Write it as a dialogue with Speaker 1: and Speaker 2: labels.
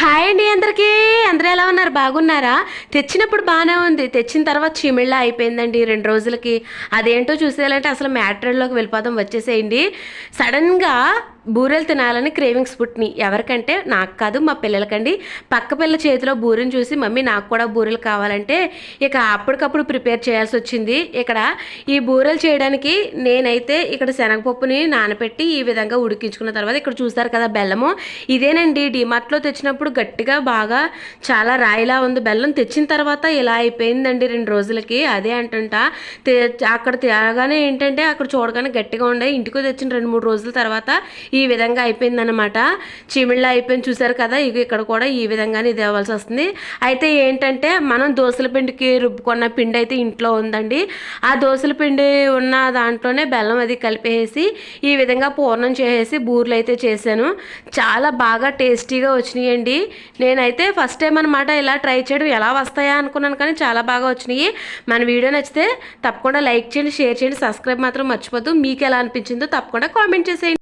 Speaker 1: Hi అండి అందరికీ. అందరూ ఎలా ఉన్నారు? బాగున్నారా? తెచ్చినప్పుడు బాగానే ఉంది. తెచ్చిన తర్వాత చీమిళ్ళ అయిపోయిందండి రెండు రోజులకి. అదేంటో చూసేయాలంటే అసలు మ్యాటర్లోకి వెళ్ళిపోదాం వచ్చేసేయండి. సడన్గా బూరెలు తినాలని క్రేవింగ్స్ పుట్టినాయి ఎవరికంటే నాకు కాదు మా పిల్లలకండి. పక్క పిల్ల చేతిలో బూరెని చూసి మమ్మీ నాకు కూడా బూరెలు కావాలంటే ఇక అప్పటికప్పుడు ప్రిపేర్ చేయాల్సి వచ్చింది. ఇక్కడ ఈ బూరెలు చేయడానికి నేనైతే ఇక్కడ శనగపప్పుని నానబెట్టి ఈ విధంగా ఉడికించుకున్న తర్వాత ఇక్కడ చూస్తారు కదా బెల్లము. ఇదేనండి డిమార్ట్లో తెచ్చినప్పుడు గట్టిగా బాగా చాలా రాయిలా ఉంది. బెల్లం తెచ్చిన తర్వాత ఇలా అయిపోయిందండి రెండు రోజులకి. అదే అంటుంట. అక్కడ తేగానే ఏంటంటే అక్కడ చూడగానే గట్టిగా ఉండే. ఇంటికి తెచ్చిన రెండు మూడు రోజుల తర్వాత ఈ విధంగా అయిపోయిందనమాట చిమిళ్ళ అయిపోయింది చూసారు కదా ఇక ఇక్కడ కూడా ఈ విధంగానే ఇది అవ్వాల్సి వస్తుంది. అయితే ఏంటంటే మనం దోసల పిండికి రుబ్బుకున్న పిండి అయితే ఇంట్లో ఉందండి. ఆ దోసల పిండి ఉన్న దాంట్లోనే బెల్లం అది కలిపేసి ఈ విధంగా పూర్ణం చేసేసి బూర్లు అయితే చేశాను. చాలా బాగా టేస్టీగా వచ్చినాయండి. నేనైతే ఫస్ట్ టైం అనమాట ఇలా ట్రై చేయడం. ఎలా వస్తాయా అనుకున్నాను కానీ చాలా బాగా వచ్చినాయి. మన వీడియో నచ్చితే తప్పకుండా లైక్ చేయండి షేర్ చేయండి సబ్స్క్రైబ్ మాత్రం మర్చిపోద్దు. మీకు ఎలా అనిపించిందో తప్పకుండా కామెంట్ చేసేయండి.